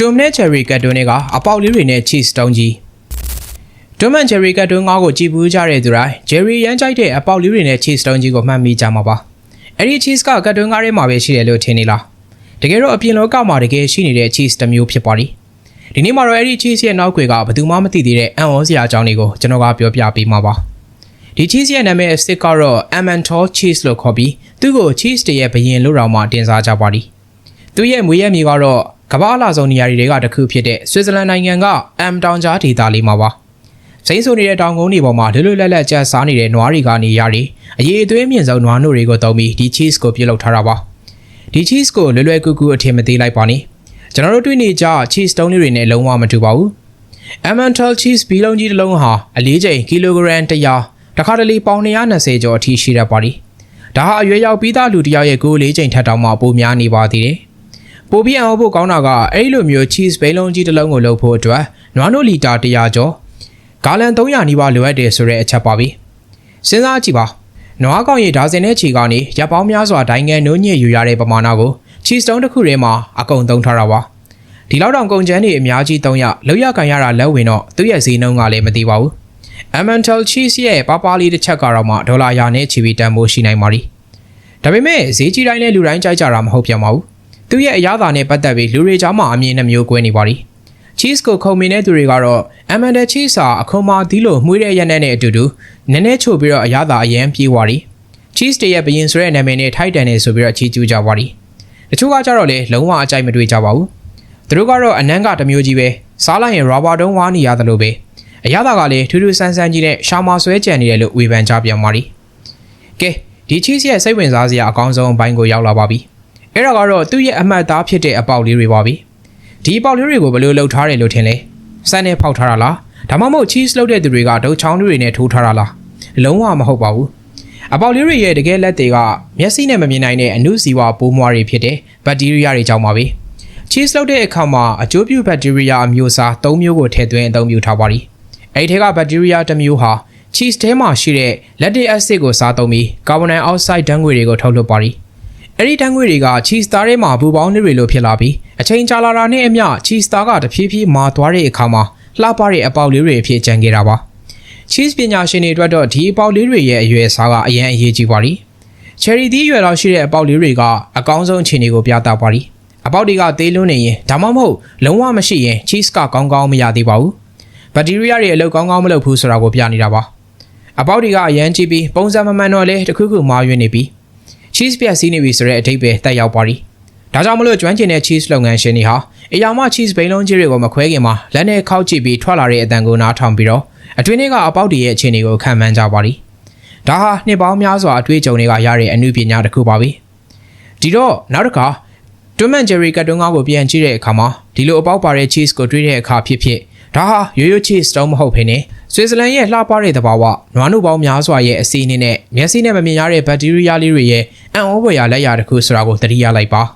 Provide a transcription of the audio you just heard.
တွမ်နဲ့ချယ်ရီကတ်တွန်းတွေကအပေါက်လေးတွေနဲ့ cheese တုံးကြီးတွမ်မန်ချယ်ရီကတ်တွန်းငါးကိုကြည်ပူးကြတဲ့သူတိုင်းဂျယ်ရီရမ်းကြိုက်တဲ့အပေါက်လေးတွေနဲ့ cheese တုံးကြီးကိုမှတ်မိကြမှာပါအဲ့ဒီ cheese ကကတ်တွန်းငါးထဲမှာပဲရှိတယ်လို့ထင်နေလားတကယ်တော့အပြင်လောကမှာတကယ်ရှိနေတဲ့ cheese တစ်မျိုးဖြစ်ပါလိဒီနေ့မှာတော့အဲ့ဒီ cheese ရဲ့နောက်ွယ်ကဘယ်သူမှမသိသေးတဲ့အံ့ဩစရာအကြောင်းတွေကိုကျွန်တော်ကပြောပြပေးမှာပါဒီ cheese ရဲ့နာမည်အစ်စ်ကတော့ Emmental cheese လို့ခေါ်ပြီးသူ့ကို cheese တရဲ့ဘရင်လို့တောင်မှတင်စားကြပါလိသူ့ရဲ့မွေးရမြေကတော့ ကမ္ဘာအလားဆုံးနေရာတွေကတစ်ခုဖြစ်တဲ့ဆွစ်ဇာလန်နိုင်ငံကအမ်တောင်ကြားဒေသလေးမှာပါစိမ့်ဆိုနေတဲ့တောင်ကုန်းတွေပေါ်မှာလွတ်လွတ်လပ်လပ်ကျန်းစားနေတဲ့နွားတွေကနေရတွေအရေးအသွေးမြင့်ဆုံးနွားနို့တွေကိုသုံးပြီးဒီ cheese ကိုပြုတ်လောက်ထားတာပါဒီ cheese ကိုလွယ်လွယ်ကူကူအထင်မသေးလိုက်ပါနဲ့ကျွန်တော်တို့တွေ့နေကြ cheese တုံးလေးတွေနဲ့လုံးဝမတူပါဘူး Emmental cheese ဘီလုံးကြီးတစ်လုံးဟာအလေးချိန်ကီလိုဂရမ်100တခါတလေပေါင်220ကျော်အထိရှိတတ်ပါသည်ဒါဟာအရွယ်ရောက်ပြီးသားလူတစ်ယောက်ရဲ့ကိုယ်လေးချိန်ထက်တောင်မှပိုများနေပါသေးတယ် ပိုပြီးအောင်ဖို့ကောင်းတာကအဲ့လိုမျိုး cheese ဘိန်းလုံးကြီးတစ်လုံးကိုလုပ်ဖို့အတွက်နွားနို့လီတာ100ကျော်ဂါလန်300နီးပါးလိုအပ်တယ်ဆိုတဲ့အချက်ပါပဲစဉ်းစားကြည့်ပါနွားကောင်ရည်ဒါစင်တဲ့ခြေကနေရပ်ပေါင်းများစွာဒိုင်ငံနိုးညစ်ယူရတဲ့ပမာဏကို cheese တုံးတစ်ခုထဲမှာအကုန်သုံးထားတာပါဒီလောက်တောင်ကုန်ကျန်းနေအများကြီးသုံးရလောက်ရကန်ရတာလက်ဝင်တော့သူ့ရဲ့ဈေးနှုန်းကလည်းမသိပါဘူး Emmental cheese ရဲ့ပါပါလေးတစ်ချက်ကတော့မှဒေါ်လာရာနဲ့ချီပြီးတန်ဖိုးရှိနိုင်ပါ ರಿ ဒါပေမဲ့ဈေးကြီးတိုင်းနဲ့လူတိုင်းကြိုက်ကြတာမဟုတ်ပြန်ပါဘူး။ သူ့ရဲ့အရသာနဲ့ပတ်သက်ပြီးလူတွေကြားမှာအမြင်နှမျိုးကွဲနေပါသည်။ cheese ကိုခုံမင်းတဲ့သူတွေကတော့ amanda cheese ဟာအခွန်မာသီးလိုမှုတဲ့ရက်နဲ့အတူတူနည်းနည်းချို့ပြီးတော့အရသာအရင်ပြေးသွားသည်။ cheese တရဲ့ဘရင်ဆိုတဲ့နာမည်နဲ့ထိုက်တန်နေဆိုပြီးတော့ချီးကျူးကြပါသည်။တချို့ကကြတော့လေလုံးဝအကြိုက်မတွေ့ကြပါဘူး။သူတို့ကတော့အနံ့ကတစ်မျိုးကြီးပဲစားလိုက်ရင် rubber တုံးဝါနေရတယ်လို့ပဲ။အရသာကလည်းထူးထူးဆန်းဆန်းကြီးနဲ့ရှာမာဆွဲကြံနေတယ်လို့ဝေဖန်ကြပြန်ပါသည်။ကဲဒီ cheese ရဲ့စိတ်ဝင်စားစရာအကောင်းဆုံးဘိုင်းကိုရောက်လာပါပြီ။ အဲ့ဒါကတော့သူ့ရဲ့အမှတ်အသားဖြစ်တဲ့အပေါက်လေးတွေပါပြီ။ဒီအပေါက်လေးတွေကိုဘယ်လိုလုပ်ထားတယ်လို့ထင်လဲ။စမ်းနဲ့ဖောက်ထားတာလား။ဒါမှမဟုတ် cheese လုပ်တဲ့သူတွေကဒုတ်ချောင်းတွေနဲ့ထိုးထားတာလား။လုံးဝမဟုတ်ပါဘူး။အပေါက်လေးတွေရဲ့တကယ်လက်တွေကမျက်စိနဲ့မမြင်နိုင်တဲ့အနုစီဝါပိုးမွားတွေဖြစ်တဲ့ဘက်တီးရီးယားတွေကြောင့်ပါပဲ။ cheese လုပ်တဲ့အခါမှာအကျိုးပြုဘက်တီးရီးယားအမျိုးအစား၃မျိုးကိုထည့်သွင်းအသုံးပြုထားပါသည်။အဲ့ဒီထဲကဘက်တီးရီးယားတစ်မျိုးဟာ cheese ထဲမှာရှိတဲ့ lactic acid ကိုစားသုံးပြီးကာဗွန်ဒိုင်အောက်ဆိုက်ဓာတ်ငွေ့တွေကိုထုတ်လွှတ်ပါသည်။ အဲ့ဒီဓာတ်ငွေ့တွေက cheese သားထဲမှာဘူပေါင်းတွေလိုဖြစ်လာပြီးအချိန်ကြာလာတာနဲ့အမျှ cheese သားကတဖြည်းဖြည်းမာသွားတဲ့အခါမှာလှပတဲ့အပေါက်လေးတွေအဖြစ်ကျန်ခဲ့တာပါ။ cheese ပညာရှင်တွေအတွက်တော့ဒီအပေါက်လေးတွေရဲ့အရွယ်အစားကအရင်အရေးကြီးပါသည်။ cherry သီးရွယ်လောက်ရှိတဲ့အပေါက်လေးတွေကအကောင်းဆုံးအခြေအနေကိုပြသပါသည်။အပေါက်တွေကသေးလွန်းနေရင်ဒါမှမဟုတ်လုံးဝမရှိရင် cheese ကကောင်းကောင်းမရသေးပါဘူး။ဘက်တီးရီးယားတွေအလုပ်ကောင်းကောင်းမလုပ်ဘူးဆိုတာကိုပြနေတာပါ။အပေါက်တွေကအရန်ကြည့်ပြီးပုံစံမမှန်တော့လဲတခုခုမှားယွင်းနေပြီး cheese ပြက်စီးနေပြီဆိုတဲ့အဓိပ္ပာယ်တက်ရောက်ပါသည်။ဒါကြောင့်မလို့ကျွမ်းကျင်တဲ့ cheese လုပ်ငန်းရှင်တွေဟာအရာမ cheese ဘိန်းလုံးကြီးတွေကိုမခွဲခင်မှာလက်နဲ့ခောက်ကြည့်ပြီးထွက်လာတဲ့အတန်ကိုနားထောင်ပြီးတော့အတွင်းထဲကအပေါက်တွေရဲ့အခြေအနေကိုခံမှန်းကြပါသည်။ဒါဟာနှစ်ပေါင်းများစွာအတွေ့အကြုံတွေကရတဲ့အမှုပညာတစ်ခုပါပဲ။ဒီတော့နောက်တစ်ခါတွမ်မန်ဂျယ်ရီကတ်တုံးကားကိုပြန်ကြည့်တဲ့အခါမှာဒီလိုအပေါက်ပါတဲ့ cheese ကိုတွေ့တဲ့အခါဖြစ်ဖြစ်ဒါဟာရိုးရိုး cheese တုံးမဟုတ်ဘဲနဲ့ဆွစ်ဇာလန်ရဲ့လှပတဲ့သဘာဝနွားနို့ပေါင်းများစွာရဲ့အစီအနစ်နဲ့မျက်စိနဲ့မမြင်ရတဲ့ဘက်တီးရီးယားလေးတွေရဲ့ အံ့ဩဖွယ်ရာလက်ရာတစ်ခုဆိုတာကိုသတိရလိုက်ပါ။